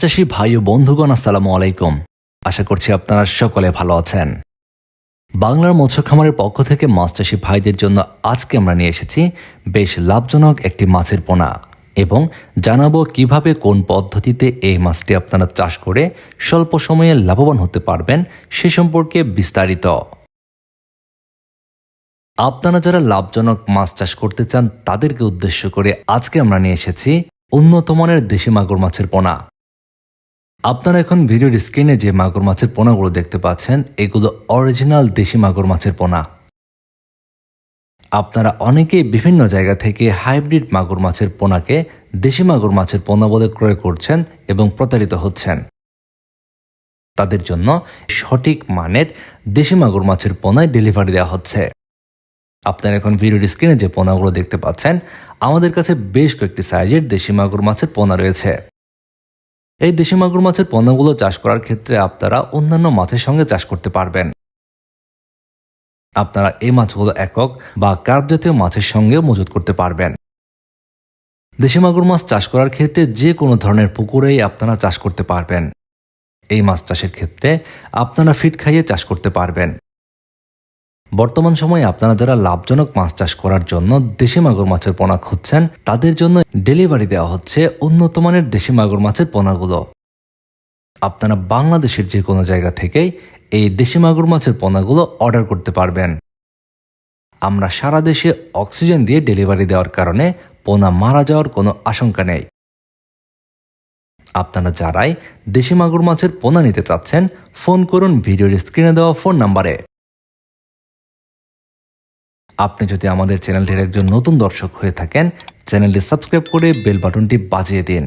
চাষি ভাই ও বন্ধুগণ, আসসালামু আলাইকুম। আশা করছি আপনারা সকলে ভালো আছেন। বাংলার মৎস্য খামারের পক্ষ থেকে চাষি ভাইদের জন্য আজকে আমরা নিয়ে এসেছি বেশ লাভজনক একটি মাছের পোনা এবং জানাব কীভাবে কোন পদ্ধতিতে এই মাছটি আপনারা চাষ করে স্বল্প সময়ে লাভবান হতে পারবেন সে সম্পর্কে বিস্তারিত। আপনারা যারা লাভজনক মাছ চাষ করতে চান, তাদেরকে উদ্দেশ্য করে আজকে আমরা নিয়ে এসেছি উন্নত মানের দেশি মাগুর মাছের পোনা। আপনারা এখন ভিডিওর স্ক্রিনে যে মাগুর মাছের পোনাগুলো দেখতে পাচ্ছেন, এগুলো অরিজিনাল দেশি মাগুর মাছের পোনা। আপনারা অনেকেই বিভিন্ন জায়গা থেকে হাইব্রিড মাগুর মাছের পোনাকে দেশি মাগুর মাছের পোনা বলে ক্রয় করছেন এবং প্রতারিত হচ্ছেন। তাদের জন্য সঠিক মানের দেশি মাগুর মাছের পোনায় ডেলিভারি দেওয়া হচ্ছে। আপনারা এখন ভিডিওর স্ক্রিনে যে পোনাগুলো দেখতে পাচ্ছেন, আমাদের কাছে বেশ কয়েকটি সাইজের দেশি মাগুর মাছের পোনা রয়েছে। এই দেশি মাগুর মাছের পণ্যগুলো চাষ করার ক্ষেত্রে আপনারা অন্যান্য মাছের সঙ্গে চাষ করতে পারবেন। আপনারা এই মাছগুলো একক বা কার্প জাতীয় মাছের সঙ্গেও মজুত করতে পারবেন। দেশি মাগুর মাছ চাষ করার ক্ষেত্রে যে কোনো ধরনের পুকুরেই আপনারা চাষ করতে পারবেন। এই মাছ চাষের ক্ষেত্রে আপনারা ফিট খাইয়ে চাষ করতে পারবেন। বর্তমান সময়ে আপনারা যারা লাভজনক মাছ চাষ করার জন্য দেশি মাগুর মাছের পোনা খুঁজছেন, তাদের জন্য ডেলিভারি দেওয়া হচ্ছে উন্নত মানের দেশি মাগুর মাছের পোনাগুলো। আপনারা বাংলাদেশের যে কোনো জায়গা থেকেই এই দেশি মাগুর মাছের পোনাগুলো অর্ডার করতে পারবেন। আমরা সারা দেশে অক্সিজেন দিয়ে ডেলিভারি দেওয়ার কারণে পোনা মারা যাওয়ার কোনো আশঙ্কা নেই। আপনারা যারাই দেশি মাগুর মাছের পোনা নিতে চাচ্ছেন, ফোন করুন ভিডিওর স্ক্রিনে দেওয়া ফোন নাম্বারে। আপনি যদি আমাদের চ্যানেলটির একজন নতুন দর্শক হয়ে থাকেন, চ্যানেলটি সাবস্ক্রাইব করে বেল বাটনটি বাজিয়ে দিন।